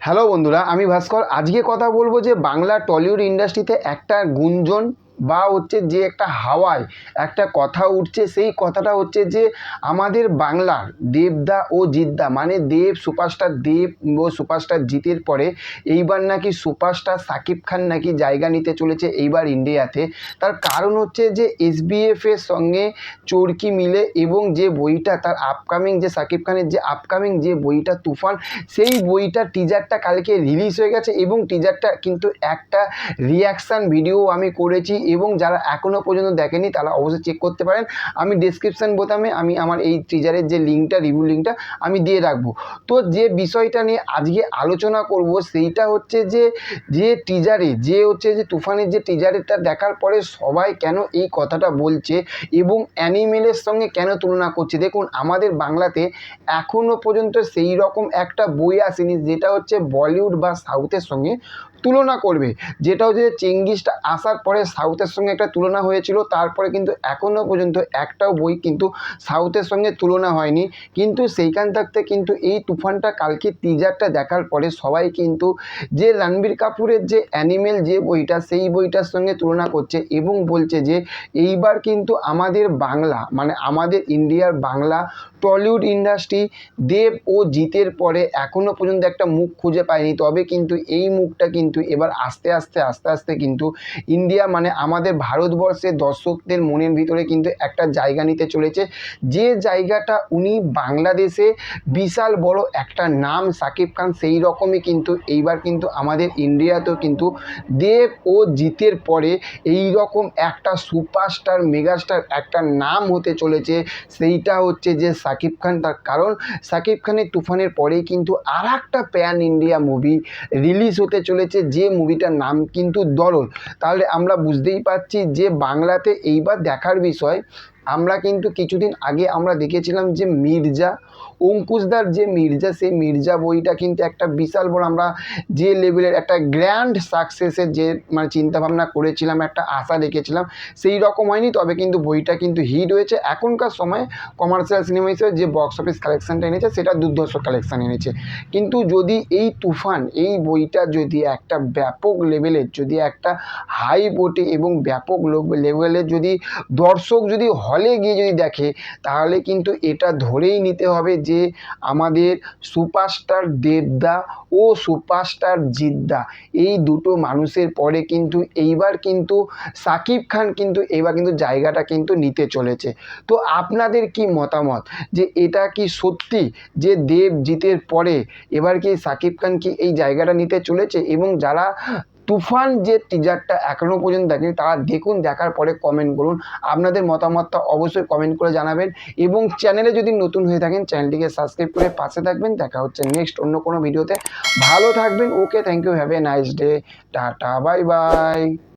Hello বন্ধুরা আমি ভাস্কর। আজকে কথা বলব যে বাংলা টলিউড ইন্ডাস্ট্রিতে একটা গুঞ্জন বা হচ্ছে যে একটা হাওয়ায় একটা কথা উঠছে, সেই কথাটা হচ্ছে যে আমাদের বাংলার দেবদা ও জিদ্দা মানে দেব সুপারস্টার, দেব ও সুপারস্টার জিতের পরে এইবার নাকি সুপারস্টার সাকিব খান নাকি জায়গা নিতে চলেছে এইবার ইন্ডিয়াতে। তার কারণ হচ্ছে যে এসবিএফ এর সঙ্গে চরকি মিলে এবং যে বইটা, তার আপকামিং যে সাকিব খানের যে আপকামিং যে বইটা তুফান, সেই বইটা টিজারটা কালকে রিলিজ হয়ে গেছে এবং টিজারটা কিন্তু একটা রিয়াকশান ভিডিও আমি করেছি এবং যারা এখনও পর্যন্ত দেখেনি, তারা অবশ্যই চেক করতে পারেন। আমি ডেসক্রিপশান বোতামে আমি আমার এই টিজারের যে লিঙ্কটা রিভিউ লিঙ্কটা আমি দিয়ে রাখব। তো যে বিষয়টা নিয়ে আজকে আলোচনা করব, সেইটা হচ্ছে যে যে টিজারে যে হচ্ছে যে তুফানের যে টিজারেরটা দেখার পরে সবাই কেন এই কথাটা বলছে এবং অ্যানিমেলের সঙ্গে কেন তুলনা করছে? দেখুন, আমাদের বাংলাতে এখনও পর্যন্ত সেই রকম একটা বই আসেনি, যেটা হচ্ছে বলিউড বা সাউথের সঙ্গে তুলনা করবে। যেটা হচ্ছে যে চেঙ্গিসটা আসার পরে সাউথের সঙ্গে একটা তুলনা হয়েছিল, তারপরে কিন্তু এখনও পর্যন্ত একটাও বই কিন্তু সাউথের সঙ্গে তুলনা হয়নি। কিন্তু সেইখান থাকতে কিন্তু এই তুফানটা কালকে টিজারটা দেখার পরে সবাই কিন্তু যে রণবীর কাপুরের যে অ্যানিমেল যে বইটা, সেই বইটার সঙ্গে তুলনা করছে এবং বলছে যে এইবার কিন্তু আমাদের বাংলা মানে আমাদের ইন্ডিয়ার বাংলা, টলিউড ইন্ডাস্ট্রি, দেব ও জিতের পরে এখনও পর্যন্ত একটা মুখ খুঁজে পায়নি। তবে কিন্তু এই মুখটা কিন্তু এবার আস্তে আস্তে আস্তে আস্তে কিন্তু ইন্ডিয়া মানে আমাদের ভারতবর্ষের দর্শকদের মনের ভিতরে কিন্তু একটা জায়গা নিতে চলেছে। যে জায়গাটা উনি বাংলাদেশে বিশাল বড় একটা নাম সাকিব খান, সেই রকমই কিন্তু এইবার কিন্তু আমাদের ইন্ডিয়াতেও কিন্তু দেব ও জিতের পরে এই রকম একটা সুপারস্টার, মেগাস্টার একটা নাম হতে চলেছে। সেইটা হচ্ছে যে সাকিব খান তার কারণ সাকিব খানের তুফানের পরেই কিন্তু আর একটা প্যান ইন্ডিয়া মুভি রিলিজ হতে চলেছে। যে মুভিটার নাম কিন্তু দরদ। তাহলে আমরা বুঝতেই পারছি যে বাংলাতে এইবার দেখার বিষয় আমরা কিন্তু কিছুদিন আগে আমরা দেখেছিলাম যে মির্জা, অঙ্কুশদার যে মির্জা, সেই মির্জা বইটা কিন্তু একটা বিশাল বড় আমরা যে লেভেলের একটা গ্র্যান্ড সাকসেসের যে মানে চিন্তাভাবনা করেছিলাম, একটা আশা রেখেছিলাম, সেই রকম হয়নি। তবে কিন্তু বইটা কিন্তু হিট হয়েছে। এখনকার সময়ে কমার্শিয়াল সিনেমা হিসেবে যে বক্স অফিস কালেকশানটা এনেছে, সেটা দুর্ধর্ষ কালেকশান এনেছে। কিন্তু যদি এই তুফান, এই বইটা যদি একটা ব্যাপক লেভেলের যদি একটা হাই বোটে এবং ব্যাপক লেভেলের যদি দর্শক যদি হলে গিয়ে যদি দেখে, তাহলে কিন্তু এটা ধরেই নিতে হবে যে আমাদের সুপারস্টার দেবদা ও সুপারস্টার জিদ্দা, এই দুটো মানুষের পরে কিন্তু এইবার কিন্তু সাকিব খান কিন্তু এবার কিন্তু জায়গাটা কিন্তু নিতে চলেছে। তো আপনাদের কি মতামত যে এটা কি সত্যি যে দেব জিতের পরে এবার কি সাকিব খান কি এই জায়গাটা নিতে চলেছে? এবং যারা তুফান যে টিজারটা এখনও পর্যন্ত দেখেনি, তারা দেখুন, দেখার পরে কমেন্ট করুন। আপনাদের মতামতটা অবশ্যই কমেন্ট করে জানাবেন এবং চ্যানেলে যদি নতুন হয়ে থাকেন চ্যানেলটিকে সাবস্ক্রাইব করে পাশে থাকবেন। দেখা হচ্ছে নেক্সট অন্য কোনো ভিডিওতে ভালো থাকবেন। Okay thank you have a nice day tata bye bye